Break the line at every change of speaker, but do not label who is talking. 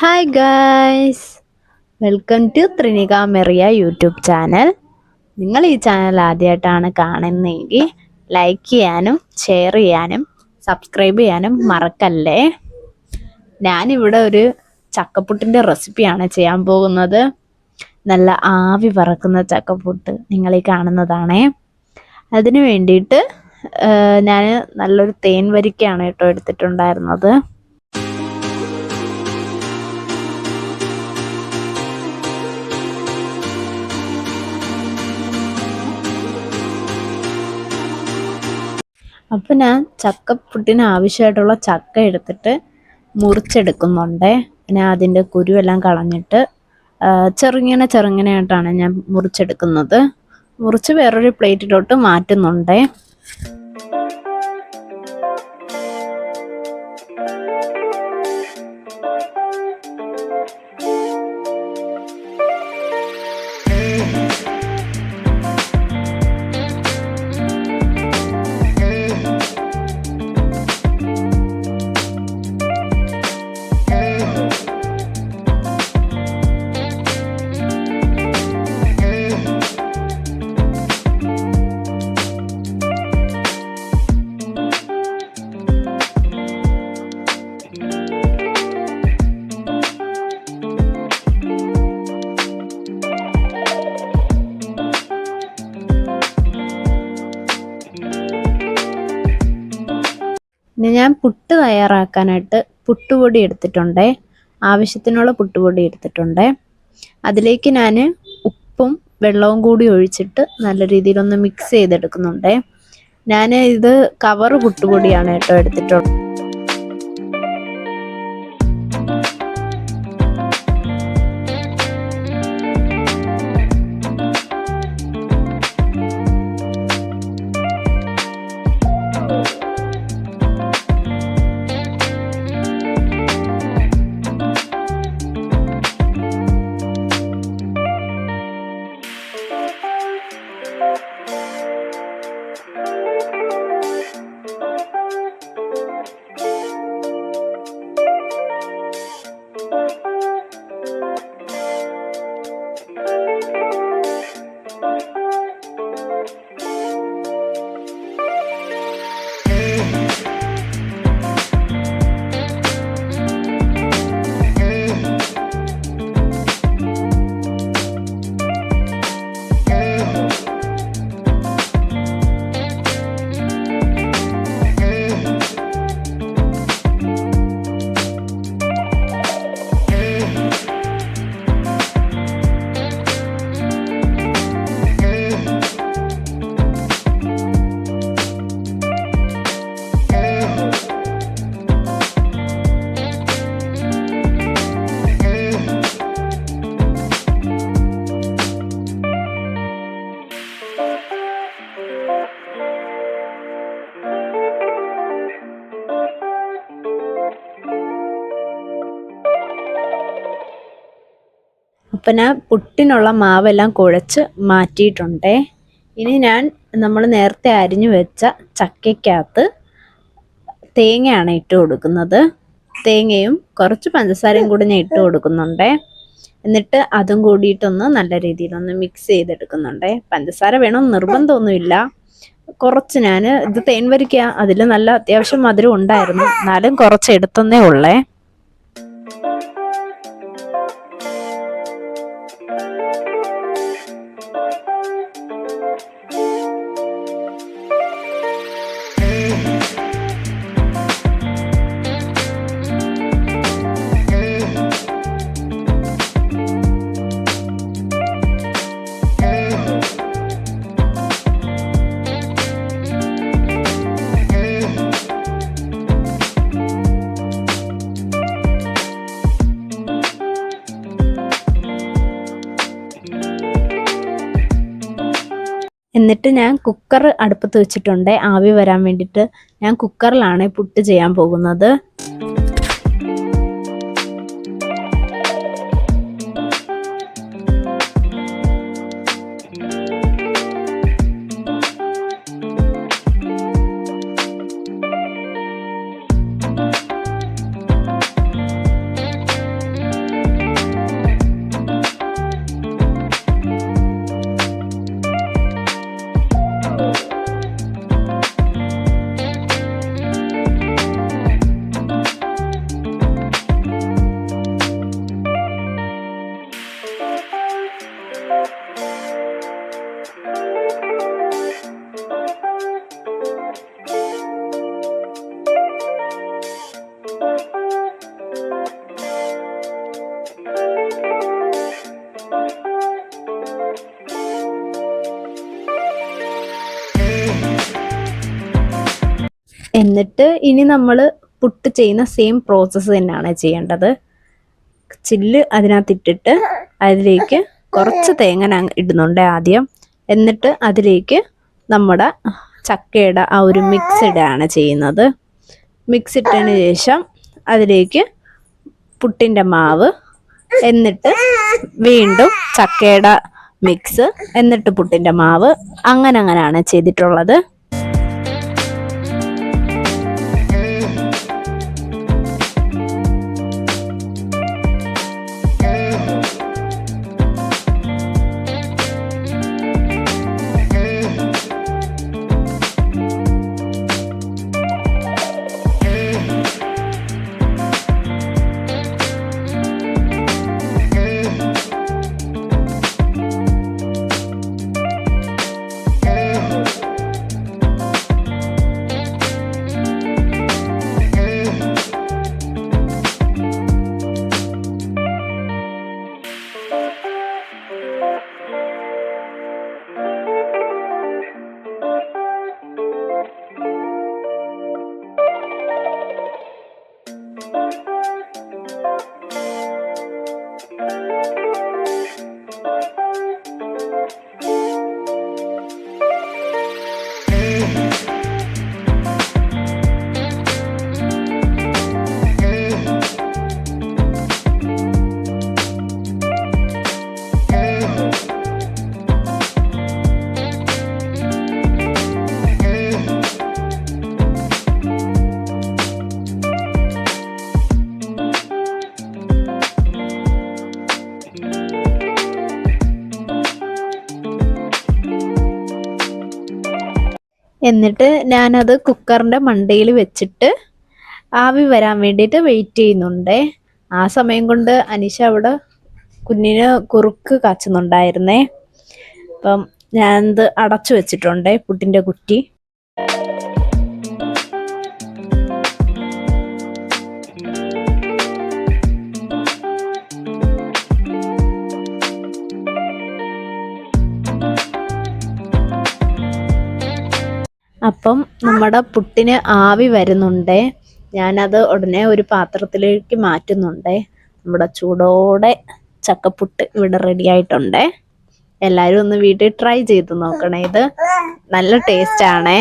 Hi guys welcome to Trinika Meriya YouTube channel നിങ്ങൾ ഈ channel ആദ്യമായിട്ടാണ് കാണുന്നതെങ്കിൽ ലൈക്ക് ചെയ്യാനും ഷെയർ ചെയ്യാനും സബ്സ്ക്രൈബ് ചെയ്യാനും മറക്കല്ലേ? ഞാനിവിടെ ഒരു ചക്കപ്പുട്ടിന്റെ റെസിപ്പിയാണ് ചെയ്യാൻ പോകുന്നത്. നല്ല ആവി പറക്കുന്ന ചക്കപ്പുട്ട് നിങ്ങൾ ഈ കാണുന്നതാണേ. അതിന് വേണ്ടിയിട്ട് ഞാൻ നല്ലൊരു തേൻ വരിക്കയാണ് കേട്ടോ എടുത്തിട്ടുണ്ടായിരുന്നത്. അപ്പം ഞാൻ ചക്കപ്പുട്ടിന് ആവശ്യമായിട്ടുള്ള ചക്ക എടുത്തിട്ട് മുറിച്ചെടുക്കുന്നുണ്ട്. ഞാൻ അതിന്റെ കുരുവെല്ലാം കളഞ്ഞിട്ട് ചെറുങ്ങനെ ചെറുങ്ങനെയായിട്ടാണ് ഞാൻ മുറിച്ചെടുക്കുന്നത്. മുറിച്ച് വേറൊരു പ്ലേറ്റിലോട്ട് മാറ്റുന്നുണ്ട്. പുട്ട് തയ്യാറാക്കാനായിട്ട് പുട്ടുപൊടി എടുത്തിട്ടുണ്ട്. ആവശ്യത്തിനുള്ള പുട്ടുപൊടി എടുത്തിട്ടുണ്ട്. അതിലേക്ക് ഞാൻ ഉപ്പും വെള്ളവും കൂടി ഒഴിച്ചിട്ട് നല്ല രീതിയിലൊന്ന് മിക്സ് ചെയ്തെടുക്കുന്നുണ്ട്. ഞാൻ ഇത് കവറ് പുട്ടുപൊടിയാണ് കേട്ടോ എടുത്തിട്ടുള്ളത്. അപ്പം ഞാൻ പുട്ടിനുള്ള മാവെല്ലാം കുഴച്ച് മാറ്റിയിട്ടുണ്ട്. ഇനി ഞാൻ നമ്മൾ നേരത്തെ അരിഞ്ഞു വെച്ച ചക്കയ്ക്കകത്ത് തേങ്ങയാണ് ഇട്ട് കൊടുക്കുന്നത്. തേങ്ങയും കുറച്ച് പഞ്ചസാരയും കൂടി ഞാൻ ഇട്ട് കൊടുക്കുന്നുണ്ട്. എന്നിട്ട് അതും കൂടിയിട്ടൊന്ന് നല്ല രീതിയിലൊന്ന് മിക്സ് ചെയ്തെടുക്കുന്നുണ്ട്. പഞ്ചസാര വേണം നിർബന്ധമൊന്നുമില്ല. കുറച്ച് ഞാൻ ഇത് തേൻ വരിക്കുക അതിൽ നല്ല അത്യാവശ്യം മധുരം ഉണ്ടായിരുന്നു. എന്നാലും കുറച്ച് എടുത്തന്നേ ഉള്ളേ. എന്നിട്ട് ഞാൻ കുക്കർ അടുപ്പത്ത് വെച്ചിട്ടുണ്ട്. ആവി വരാൻ വേണ്ടിയിട്ട് ഞാൻ കുക്കറിലാണ് പുട്ട് ചെയ്യാൻ പോകുന്നത്. എന്നിട്ട് ഇനി നമ്മൾ പുട്ട് ചെയ്യുന്ന സെയിം പ്രോസസ്സ് തന്നെയാണ് ചെയ്യേണ്ടത്. ചില്ല് അതിനകത്തിട്ടിട്ട് അതിലേക്ക് കുറച്ച് തേങ്ങ ഇടുന്നുണ്ട് ആദ്യം. എന്നിട്ട് അതിലേക്ക് നമ്മുടെ ചക്കയുടെ ആ ഒരു മിക്സ് ഇടുകയാണ് ചെയ്യുന്നത്. മിക്സ് ഇട്ടതിന് ശേഷം അതിലേക്ക് പുട്ടിന്റെ മാവ് എന്നിട്ട് വീണ്ടും ചക്കയുടെ മിക്സ് എന്നിട്ട് പുട്ടിന്റെ മാവ് അങ്ങനെ അങ്ങനെയാണ് ചെയ്തിട്ടുള്ളത്. me. എന്നിട്ട് ഞാനത് കുക്കറിന്റെ മണ്ടയിൽ വെച്ചിട്ട് ആവി വരാൻ വേണ്ടിയിട്ട് വെയിറ്റ് ചെയ്യുന്നുണ്ട്. ആ സമയം കൊണ്ട് അനീഷ അവിടെ കുഞ്ഞിന് കുറുക്ക് കാച്ചുന്നുണ്ടായിരുന്നേ. അപ്പം ഞാനത് അടച്ചു വെച്ചിട്ടുണ്ട് പുട്ടിന്റെ കുറ്റി. അപ്പം നമ്മുടെ പുട്ടിന് ആവി വരുന്നുണ്ട്. ഞാനത് ഉടനെ ഒരു പാത്രത്തിലേക്ക് മാറ്റുന്നുണ്ട്. നമ്മുടെ ചൂടോടെ ചക്കപ്പുട്ട് ഇവിടെ റെഡി ആയിട്ടുണ്ട്. എല്ലാവരും ഒന്ന് വീട്ടിൽ ട്രൈ ചെയ്ത് നോക്കണേ. ഇത് നല്ല ടേസ്റ്റ് ആണേ.